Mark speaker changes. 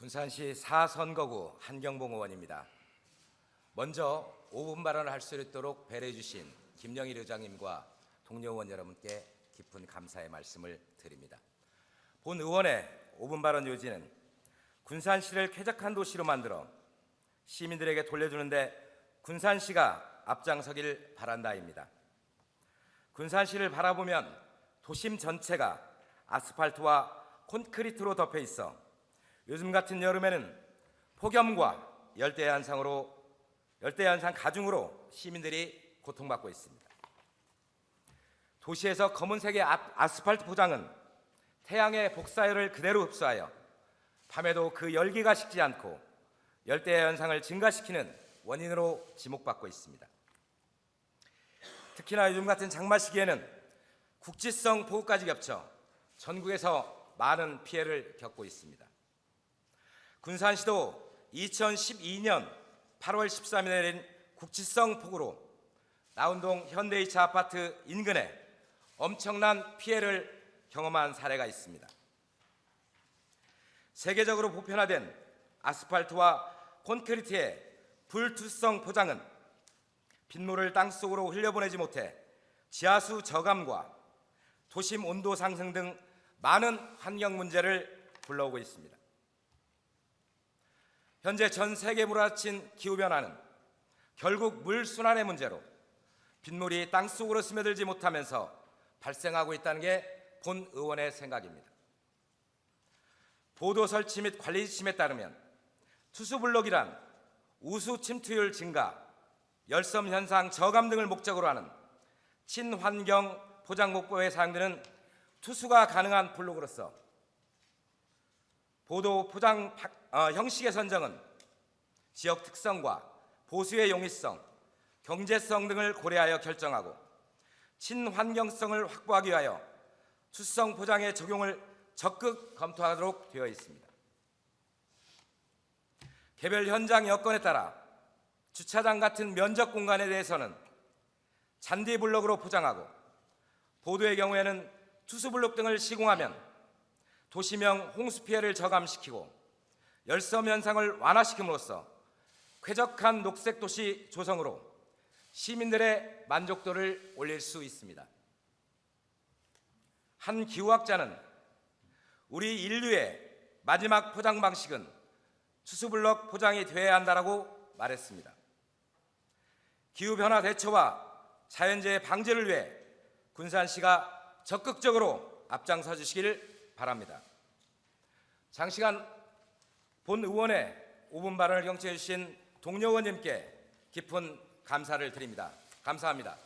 Speaker 1: 군산시 사선거구 한경봉 의원입니다. 먼저 5분 발언을 할 수 있도록 배려해 주신 김영일 의장님과 동료 의원 여러분께 깊은 감사의 말씀을 드립니다. 본 의원의 5분 발언 요지는 군산시를 쾌적한 도시로 만들어 시민들에게 돌려주는데 군산시가 앞장서길 바란다입니다. 군산시를 바라보면 도심 전체가 아스팔트와 콘크리트로 덮여 있어 요즘 같은 여름에는 폭염과 열대 현상으로 열대 현상 가중으로 시민들이 고통받고 있습니다. 도시에서 검은색의 아- 아스팔트 포장은 태양의 복사열을 그대로 흡수하여 밤에도 그 열기가 식지 않고 열대 현상을 증가시키는 원인으로 지목받고 있습니다. 특히나 요즘 같은 장마 시기에는 국지성 폭우까지 겹쳐 전국에서 많은 피해를 겪고 있습니다. 군산시도 2012년 8월 13일에 내린 국지성 폭우로 나운동 현대이차 아파트 인근에 엄청난 피해를 경험한 사례가 있습니다. 세계적으로 보편화된 아스팔트와 콘크리트의 불투성 포장은 빗물을 땅속으로 흘려보내지 못해 지하수 저감과 도심 온도 상승 등 많은 환경 문제를 불러오고 있습니다. 현재 전 세계 물화친 기후 변화는 결국 물 순환의 문제로 빗물이 땅 속으로 스며들지 못하면서 발생하고 있다는 게 본 의원의 생각입니다. 보도 설치 및 관리 지침에 따르면 투수블록이란 우수 침투율 증가, 열섬 현상 저감 등을 목적으로 하는 친환경 포장 목표에 사용되는 투수가 가능한 블록으로서 보도 포장 파- 어, 형식의 선정은 지역 특성과 보수의 용이성, 경제성 등을 고려하여 결정하고 친환경성을 확보하기 위하여 투성 포장의 적용을 적극 검토하도록 되어 있습니다. 개별 현장 여건에 따라 주차장 같은 면적 공간에 대해서는 잔디 블록으로 포장하고 보도의 경우에는 투수 블록 등을 시공하면 도시명 홍수 피해를 저감시키고 열섬 현상을 완화시킴으로써 쾌적한 녹색 도시 조성으로 시민들의 만족도를 올릴 수 있습니다. 한 기후학자는 우리 인류의 마지막 포장 방식은 투수블럭 포장이 되어야 한다라고 말했습니다. 기후 변화 대처와 자연재해 방지를 위해 군산 시가 적극적으로 앞장서 주시기를 바랍니다. 장시간 본 의원의 5분 발언을 경청해 주신 동료 의원님께 깊은 감사를 드립니다. 감사합니다.